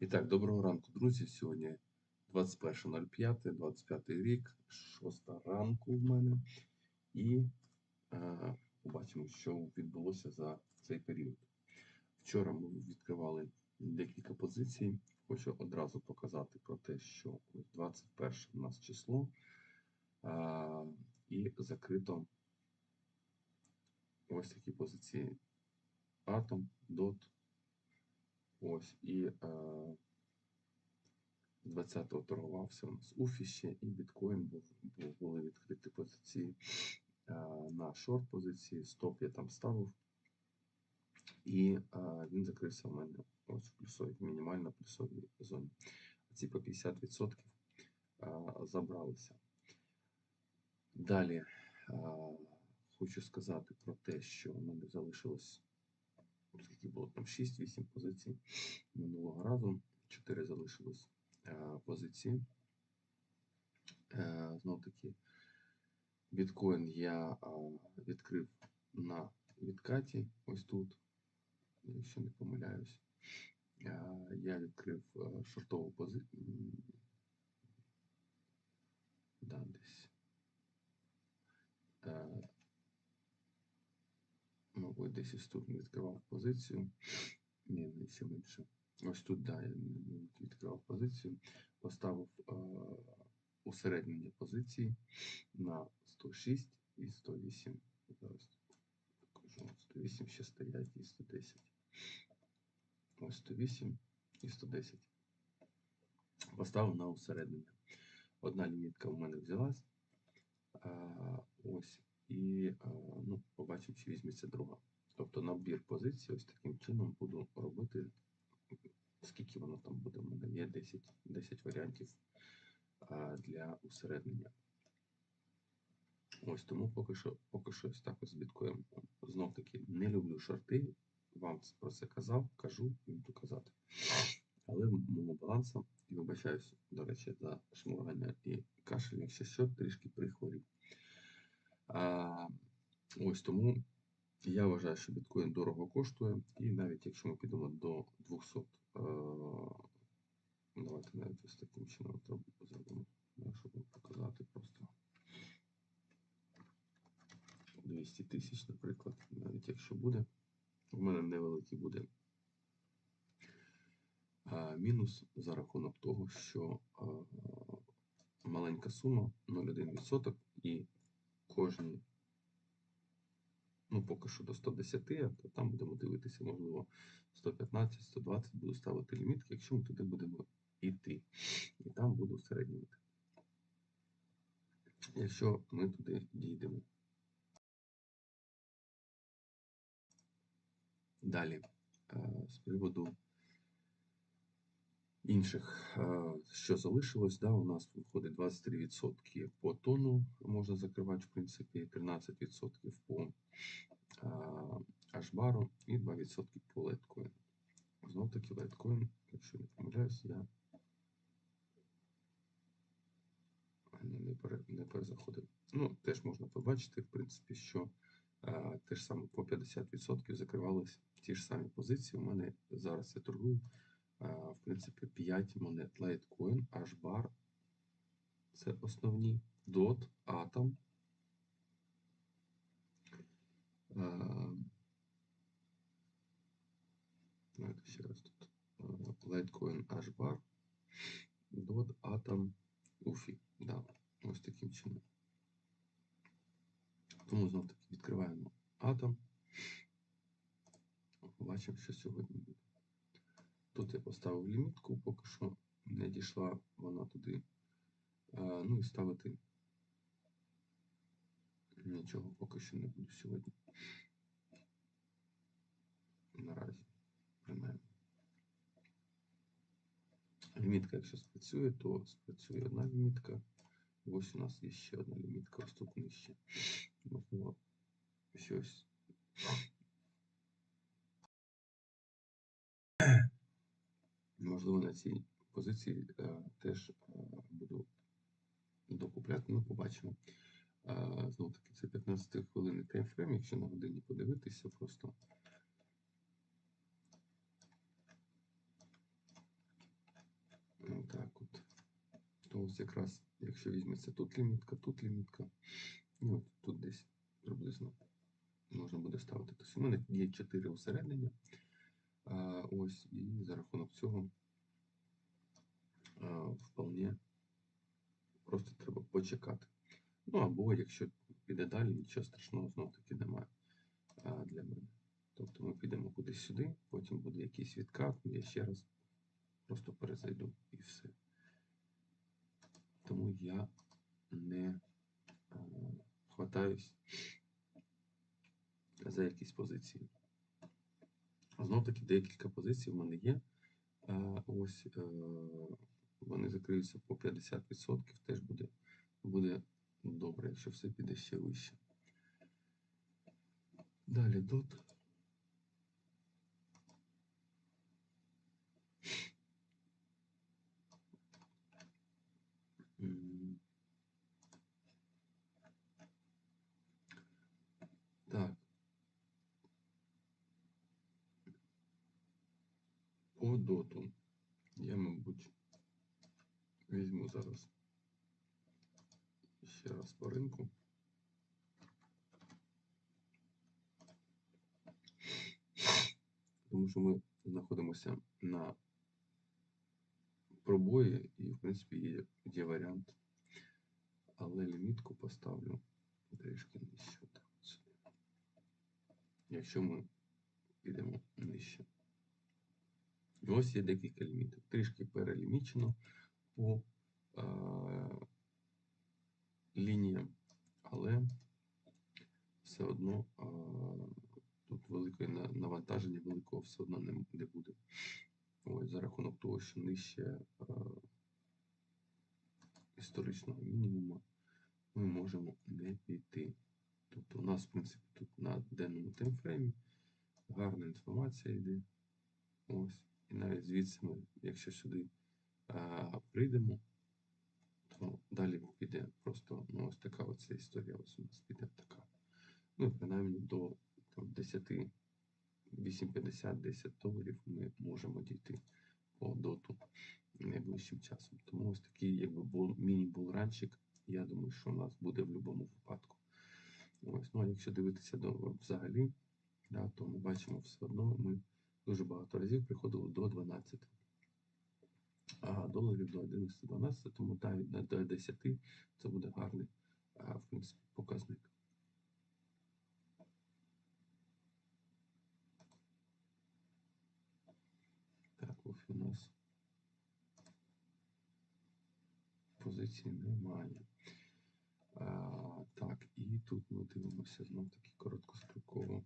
І так, доброго ранку, друзі. Сьогодні 21.05, 25 рік, 6 ранку в мене. І е, побачимо, що відбулося за цей період. Вчора ми відкривали декілька позицій. Хочу одразу показати про те, що ось 21 у нас число. Е, і закрито ось такі позиції Atom, DOT. Ось і е, 20-го торгувався у нас Уфі і біткоін був, був були відкриті позиції е, на шорт позиції. Стоп я там ставив. І е, він закрився у мене ось в плюсовій, мінімально плюсовій зоні. Ці по 50% е, забралися. Далі е, хочу сказати про те, що у мене залишилось скільки було там 6-8 позицій минулого разу. 4 залишилось е, позиції. Е, Знов таки, біткоін я е, відкрив на відкаті, ось тут, якщо не помиляюсь. Я відкрив шортову позицію. Да, десь. Е, Мабуть, десь ось тут відкривав позицію. Ні, не ще менше. Ось тут, да, я відкривав позицію. Поставив е, усереднення позиції на 106 і 108. Зараз покажу. 108 ще стоять і 110. Ось 108 і 110. Поставив на усереднення. Одна лімітка в мене взялась. А, ось. І ну, побачимо, чи візьметься друга. Тобто набір позицій ось таким чином буду робити. Скільки воно там буде? У мене є 10, 10 варіантів для усереднення. Ось тому поки що поки що ось так ось з біткоїном. Знов таки не люблю шорти. Вам про це казав, кажу буду казати. Але мого балансу, і вибачаюсь, до речі, за шморгання і кашель, якщо що, трішки прихворів. Ось тому я вважаю, що біткоін дорого коштує, і навіть якщо ми підемо до 200, е, давайте навіть ось таким чином зробимо, щоб показати просто 200 тисяч, наприклад, навіть якщо буде, у мене невеликий буде а, мінус за рахунок того, що а, маленька сума 0,1% і кожні, ну поки що до 110, а то там будемо дивитися, можливо, 115, 120 буду ставити лімітки, якщо ми туди будемо йти. І там буду усереднювати. Якщо ми туди дійдемо. Далі, е, з приводу інших, е, що залишилось, да, у нас виходить 23% по тону, можна закривати, в принципі, 13% по Ашбару і 2% по лайткоїну. Знов таки лайткоін, якщо не помиляюсь, я не, пере, не перезаходив. Ну, теж можна побачити, в принципі, що а, те ж саме по 50% закривались ті ж самі позиції. У мене зараз я торгую в принципі, 5 монет Litecoin, HBAR. Це основні. DOT, Atom. Давайте ще раз тут. Litecoin, HBAR, DOT, Atom, UFI. Да, ось таким чином. Тому знов таки відкриваємо Atom. Побачимо, що сьогодні буде. Тут я поставив лімітку, поки що не дійшла вона туди. Ну і ставити нічого поки що не буду сьогодні. Наразі, принаймні. Лімітка, якщо спрацює, то спрацює одна лімітка. Ось у нас є ще одна лімітка, ось тут нижче. Можливо, щось. Можливо, на цій позиції е, теж е, буду докупляти, ну, побачимо. Е, Знову таки, це 15 хвилинний таймфрейм, якщо на годині подивитися, просто Так от. То ось якраз, якщо візьметься тут лімітка, тут лімітка, і от тут десь приблизно можна буде ставити. Тобто у мене є 4 усереднення. Ось, і за рахунок цього вполне просто треба почекати. Ну або якщо піде далі, нічого страшного знов таки немає для мене. Тобто ми підемо кудись сюди, потім буде якийсь відкат, я ще раз просто перезайду і все. Тому я не хватаюсь за якісь позиції. Знов таки декілька позицій в мене є. А, ось е, вони закриються по 50%, теж буде, буде добре, якщо все піде ще вище. Далі тут. М. Так. По доту. Я, мабуть, візьму зараз ще раз по ринку. Тому що ми знаходимося на пробої і, в принципі, є, є варіант. Але лімітку поставлю трішки нижче. Якщо ми підемо нижче. І ось є декілька лімітів. Трішки перелімічено по е, лініям, але все одно е, тут велике навантаження великого все одно не, не буде. Ось за рахунок того, що нижче е, історичного мінімуму ми можемо не піти. Тобто у нас, в принципі, тут на денному таймфреймі гарна інформація йде. Ось. І навіть звідси ми, якщо сюди а, прийдемо, то далі піде просто ну, ось така оця історія. Ось у нас піде така. Ну, принаймні до там, 10, 8,50-10 доларів ми можемо дійти по доту найближчим часом. Тому ось такий якби бул, міні-булранчик, я думаю, що у нас буде в будь-якому випадку. Ось, ну а якщо дивитися до взагалі, да, то ми бачимо все одно, ми дуже багато разів приходили до 12 а, доларів до 11-12, тому навіть до 10 це буде гарний в принципі, показник. Так, ось у нас позиції немає. А, так, і тут ми дивимося знов таки короткостроково.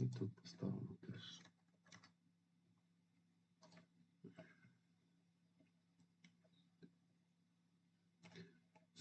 І тут поставимо теж.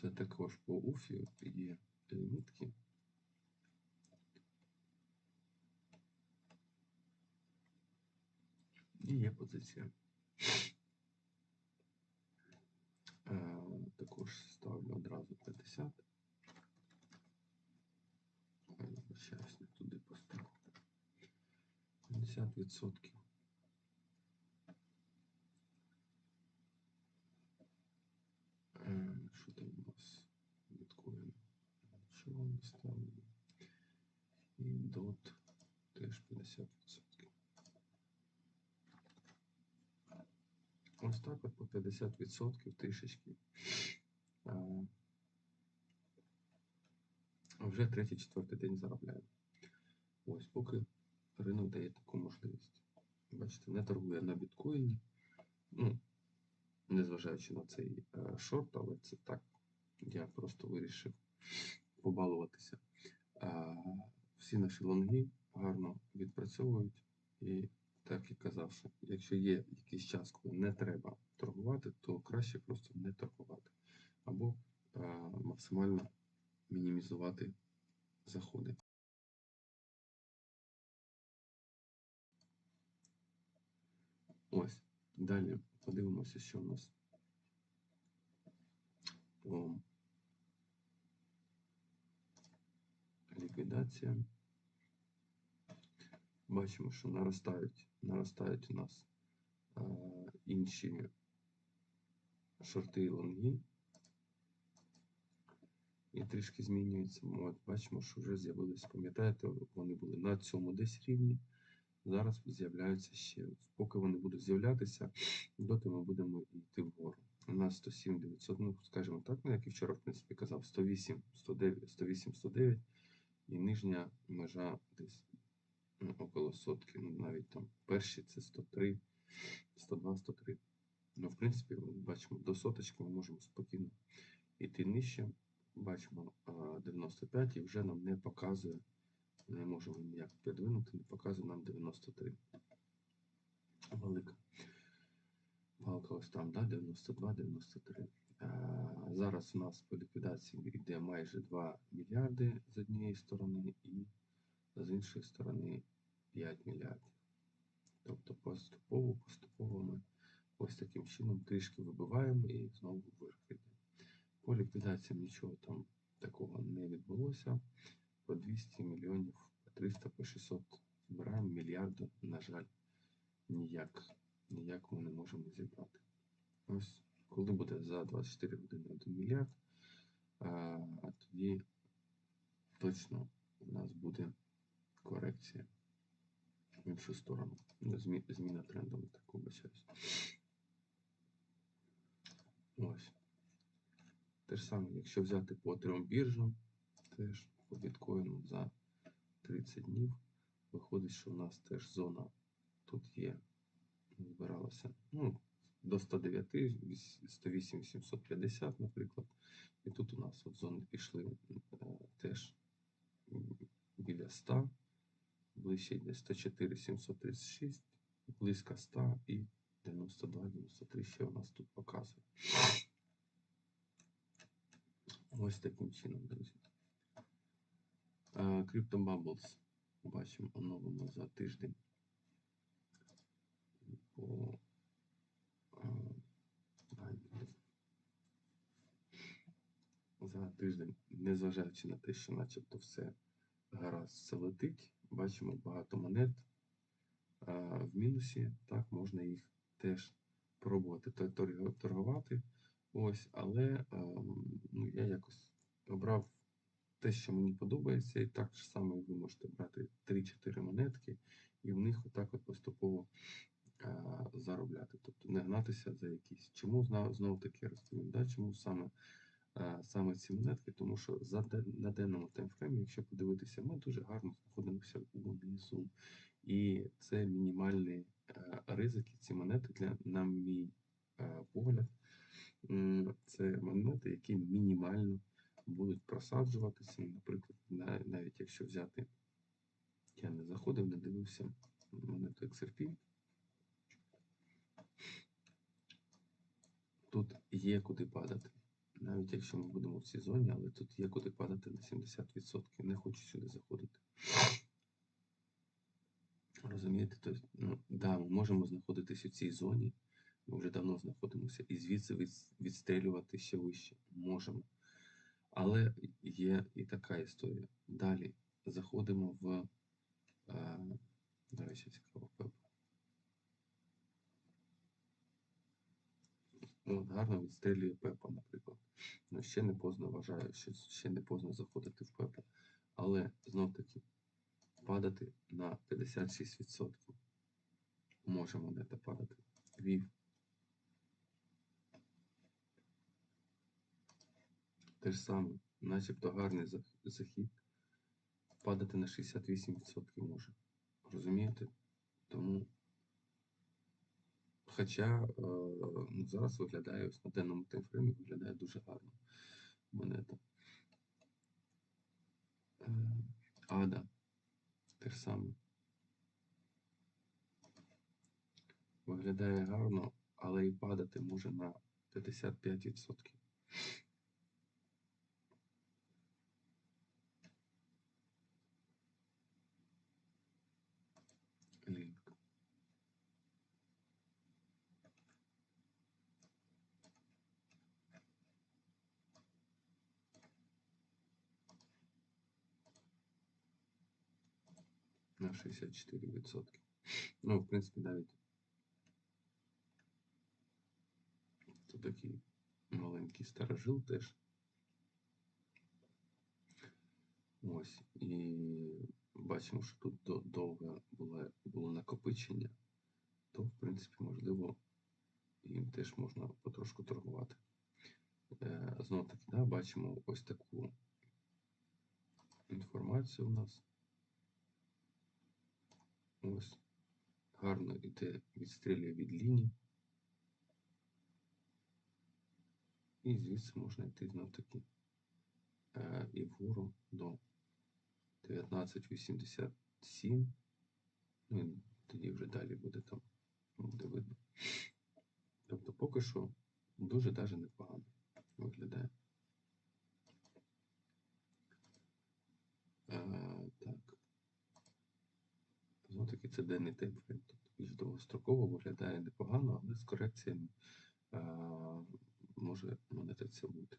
Це також по уфі є лімітки. І є позиція. Е, також ставлю одразу 50. Ой, вибачаюсь, не туди поставив. 50%. Е, Що там у нас? Біткоін. Нічого не ставлю. І дот теж 50%. Ось так от по 50% трішечки. А, вже третій, четвертий день заробляю. Ось поки ринок дає таку можливість. Бачите, не торгує на біткоїні. Ну, незважаючи на цей е, шорт, але це так. Я просто вирішив побалуватися. А, всі наші лонги гарно відпрацьовують. І так і казав, що якщо є якийсь час, коли не треба торгувати, то краще просто не торгувати. Або а, максимально мінімізувати заходи. Ось. Далі подивимося, що в нас по ліквідація. Бачимо, що наростають, наростають у нас е, інші шорти і лонги. І трішки змінюється. От, бачимо, що вже з'явились, пам'ятаєте, вони були на цьому десь рівні. Зараз з'являються ще. Поки вони будуть з'являтися, доти ми будемо йти вгору. У нас 107 900, ну, скажімо так, ну, як і вчора, в принципі, казав, 108 109, 108 109 і нижня межа десь ну, около сотки, ну, навіть там перші це 103, 102, 103. Ну, в принципі, бачимо, до соточки ми можемо спокійно йти нижче. Бачимо 95 і вже нам не показує, не можемо ніяк підвинути, не показує нам 93. Велика. Палка ось там, да, 92, 93. Зараз у нас по ліквідації йде майже 2 мільярди з однієї сторони і з іншої сторони 5 мільярдів. Тобто поступово, поступово ми ось таким чином трішки вибиваємо і знову вверх. По ліквідаціям нічого там такого не відбулося. По 200 мільйонів, по 300, по 600 збираємо мільярди, на жаль, ніяк, ніяк ми не можемо зібрати. Ось коли буде за 24 години 1 мільярд, а, а тоді точно у нас буде корекція в іншу сторону. Ну, змі- Зміна тренду, так вибачаюсь. Ось. Те ж саме, якщо взяти по трьом біржам, теж по біткоїну за 30 днів, виходить, що в нас теж зона тут є, збиралася ну, до 109, 108, 750, наприклад. І тут у нас от зони пішли е, теж біля 100, ближче йде 104, 736, близько 100 і 92, 93 ще у нас тут показує. Ось таким чином, друзі. Е, Crypto Bubbles. Бачимо, оновимо за тиждень. По, е, за тиждень, незважаючи на те, що начебто все гаразд все летить, бачимо багато монет е, в мінусі. Так, можна їх теж пробувати торгувати. Ось, але ем, ну, я якось обрав те, що мені подобається, і так само ви можете брати 3-4 монетки і в них отак от поступово е, заробляти. Тобто не гнатися за якісь. Чому знову таки да? чому саме, е, саме ці монетки? Тому що за на денному таймфреймі, якщо подивитися, ми дуже гарно знаходимося у унизу. І це мінімальні е, ризики, ці монети для, на мій е, погляд. Це монети, які мінімально будуть просаджуватися. Наприклад, навіть якщо взяти, я не заходив, не дивився монету XRP. Тут є куди падати. Навіть якщо ми будемо в цій зоні, але тут є куди падати на 70%. Не хочу сюди заходити. Розумієте? Тобто, ну, да, ми можемо знаходитись у цій зоні. Ми вже давно знаходимося, і звідси відстрілювати ще вище. Можемо. Але є і така історія. Далі заходимо в. Е, до речі, цікаво пеп. Ну, гарно відстрілює Пепа, наприклад. Ну, ще не поздно вважаю, що ще не поздно заходити в Пепа. Але знов таки падати на 56%. Може монета падати. Вів. Те ж саме, начебто гарний захід. Падати на 68% може. Розумієте? Тому. Хоча е, ну, зараз виглядає ось на денному таймфреймі виглядає дуже гарно монета. Е, Ада. Те ж саме. Виглядає гарно, але і падати може на 55%. На 64%. Ну, в принципі, навіть це такий маленький старожил теж. Ось. І бачимо, що тут до- довго було, було накопичення, то, в принципі, можливо, їм теж можна потрошку торгувати. Е, Знову таки, да, бачимо ось таку інформацію у нас. Ось. Гарно іде відстрілює від ліній. І звідси можна йти знов таки е, і вгору до 1987. Ну і тоді вже далі буде там, буде видно. Тобто поки що дуже даже непогано виглядає. Е. Знову таки це денний таймфрейм. Тобто більш довгостроково виглядає непогано, але з корекціями е, може монета це бути.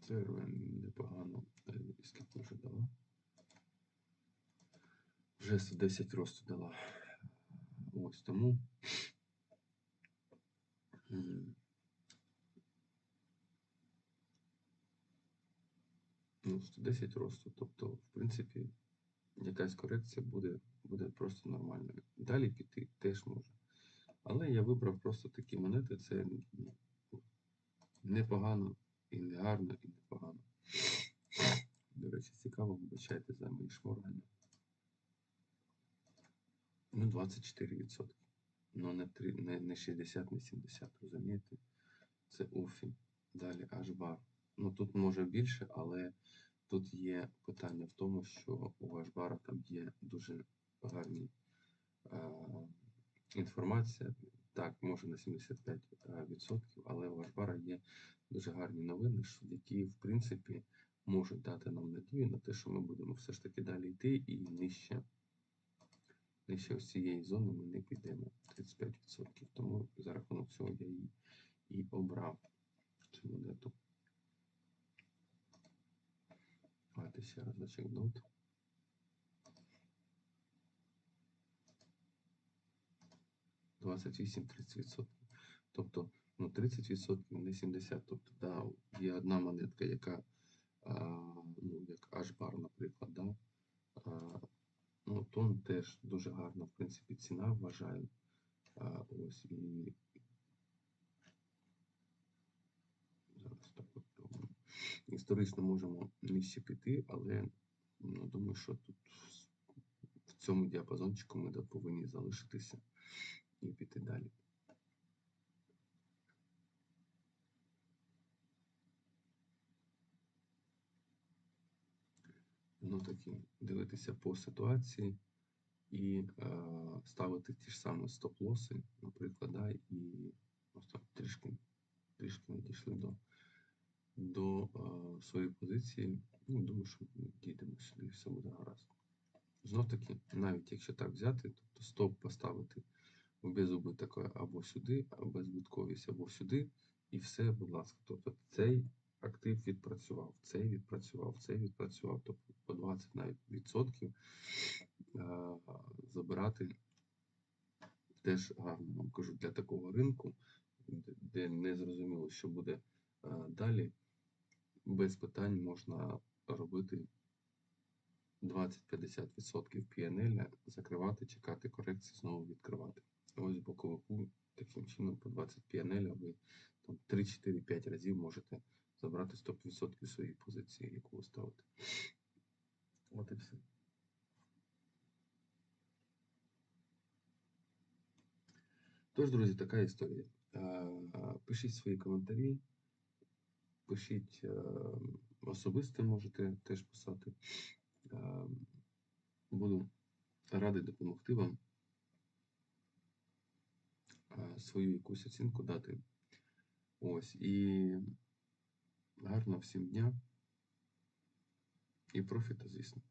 Це непогано. Е, Скільки вже дала? Вже 110 росту дала. Ось тому. Ну, 110 росту. Тобто, в принципі, якась корекція буде, буде просто нормальною. Далі піти теж може. Але я вибрав просто такі монети. Це ну, непогано і не гарно, і непогано. До речі, цікаво, вибачайте за мої шморгання. Ну, 24%. Ну, не, 3, не, не 60, не 70, розумієте? Це УФІ. Далі H-бар. Ну, тут може більше, але тут є питання в тому, що у H-бара там є дуже гарні е, інформація. Так, може на 75%, але у H-бара є дуже гарні новини, які, в принципі, можуть дати нам надію на те, що ми будемо все ж таки далі йти і нижче, нижче ось цієї зони ми не підемо 35%. Тому за рахунок цього я її і обрав цю монету. Давайте ще раз зачекнути. Двадцять вісім 30%. Тобто, ну 30%, не 70%. Тобто, да, є одна монетка, яка, а, ну, як H-bar, наприклад, да, а, ну, тон теж дуже гарна, в принципі, ціна, вважаю. А, ось і зараз так от думаю. Історично можемо нижче піти, але ну, думаю, що тут в цьому діапазончику ми повинні залишитися і піти далі. Ну таки дивитися по ситуації і е, ставити ті ж самі стоп-лоси, наприклад, да, і ось так трішки, трішки не дійшли до, до е, своєї позиції. Ну, думаю, що ми дійдемо сюди все буде гаразд. Знов таки, навіть якщо так взяти, тобто стоп поставити в безубиток або сюди, або беззбитковість або сюди, і все, будь ласка. Тобто цей актив відпрацював, цей відпрацював, цей відпрацював, тобто по 20 навіть відсотків забирати теж гарно вам кажу для такого ринку, де- не зрозуміло, що буде далі. Без питань можна робити 20-50% PNL, закривати, чекати корекції, знову відкривати. Ось боковику таким чином по 20 PNL ви там 3-4-5 разів можете забрати 100% своєї позиції, яку ви ставите. От і все. Тож, друзі, така історія. Е, Пишіть свої коментарі, пишіть е, особисто, можете теж писати. Е, Буду радий допомогти вам свою якусь оцінку дати. Ось і гарного всім дня і профіта, звісно.